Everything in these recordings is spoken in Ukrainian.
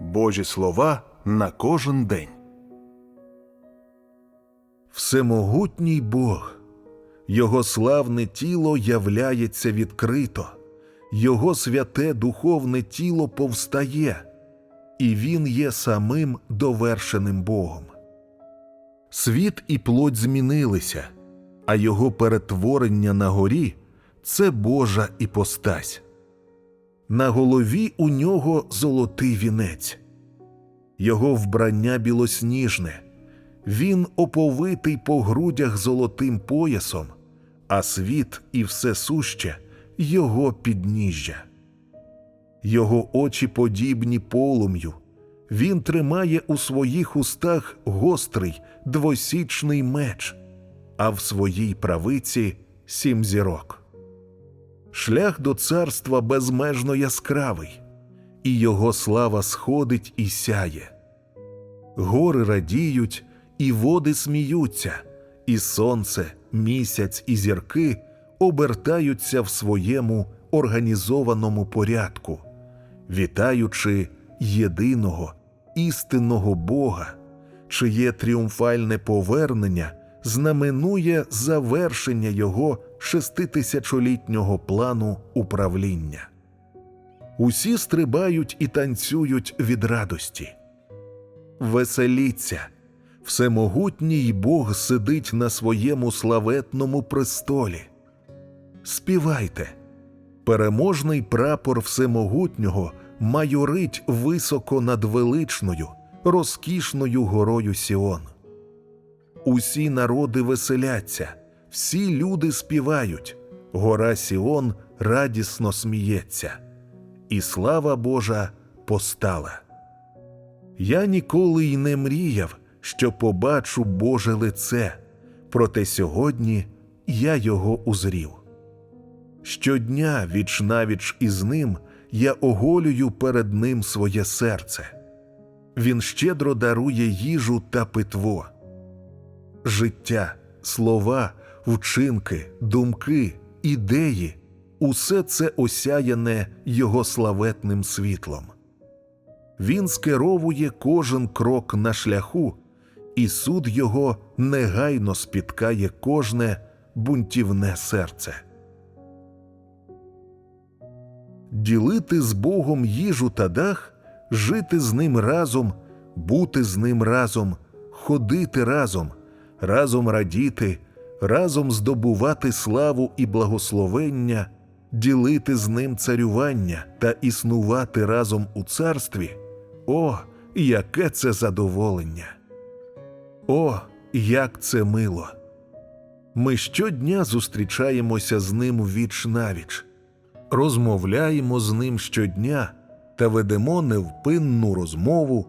Божі слова на кожен день. Всемогутній Бог, Його славне тіло являється відкрито, Його святе духовне тіло повстає, і Він є самим довершеним Богом. Світ і плоть змінилися, а Його перетворення на горі це Божа іпостась. На голові у нього золотий вінець, його вбрання білосніжне, він оповитий по грудях золотим поясом, а світ і все суще його підніжжя. Його очі подібні полум'ю, він тримає у своїх устах гострий двосічний меч, а в своїй правиці сім зірок. Шлях до царства безмежно яскравий, і його слава сходить і сяє. Гори радіють, і води сміються, і сонце, місяць і зірки обертаються в своєму організованому порядку, вітаючи єдиного істинного Бога, чиє тріумфальне повернення знаменує завершення його шеститисячолітнього плану управління. Усі стрибають і танцюють від радості. Веселіться, всемогутній Бог сидить на своєму славетному престолі. Співайте, переможний прапор Всемогутнього майорить високо над величною, розкішною горою Сіон. Усі народи веселяться, всі люди співають, гора Сіон радісно сміється, і слава Божа постала. Я ніколи й не мріяв, що побачу Боже лице, проте сьогодні я його узрів. Щодня віч навіч із ним я оголюю перед ним своє серце. Він щедро дарує їжу та питво. Життя, слова, вчинки, думки, ідеї усе це осяяне його славетним світлом. Він скеровує кожен крок на шляху, і суд його негайно спіткає кожне бунтівне серце. Ділити з Богом їжу та дах, жити з ним разом, бути з ним разом, ходити разом, разом радіти, разом здобувати славу і благословення, ділити з ним царювання та існувати разом у царстві. О, яке це задоволення! О, як це мило! Ми щодня зустрічаємося з ним віч навіч, розмовляємо з ним щодня та ведемо невпинну розмову.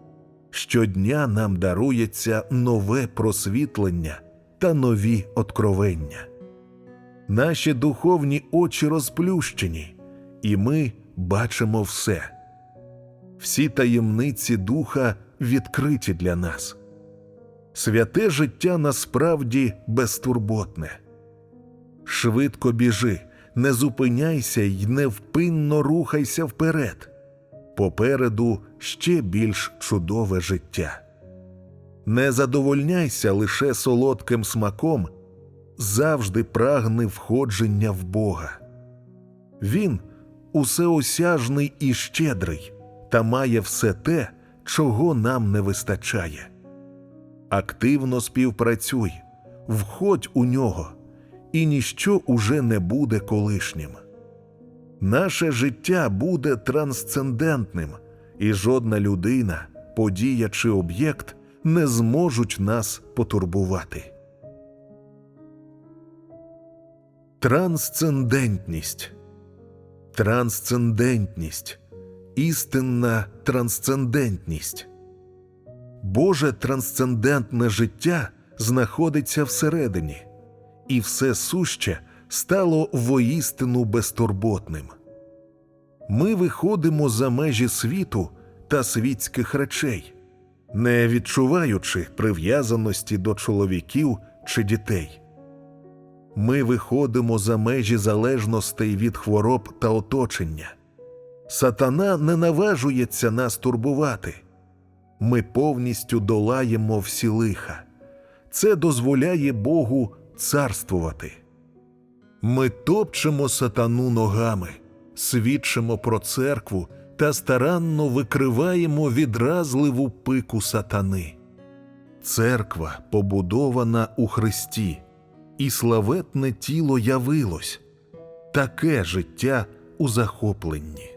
Щодня нам дарується нове просвітлення та нові откровення. Наші духовні очі розплющені, і ми бачимо все. Всі таємниці духа відкриті для нас. Святе життя насправді безтурботне. Швидко біжи, не зупиняйся й невпинно рухайся вперед. Попереду ще більш чудове життя. Не задовольняйся лише солодким смаком, завжди прагни входження в Бога. Він усеосяжний і щедрий та має все те, чого нам не вистачає. Активно співпрацюй, входь у нього, і ніщо уже не буде колишнім. Наше життя буде трансцендентним, і жодна людина, подія чи об'єкт не зможуть нас потурбувати. Трансцендентність, трансцендентність, істинна трансцендентність. Боже трансцендентне життя знаходиться всередині, і все суще стало воістину безтурботним. Ми виходимо за межі світу та світських речей, не відчуваючи прив'язаності до чоловіків чи дітей. Ми виходимо за межі залежностей від хвороб та оточення, Сатана не наважується нас турбувати. Ми повністю долаємо всі лиха. Це дозволяє Богу царствувати. Ми топчемо сатану ногами, свідчимо про церкву та старанно викриваємо відразливу пику сатани. Церква побудована у Христі, і славетне тіло явилось, таке життя у захопленні.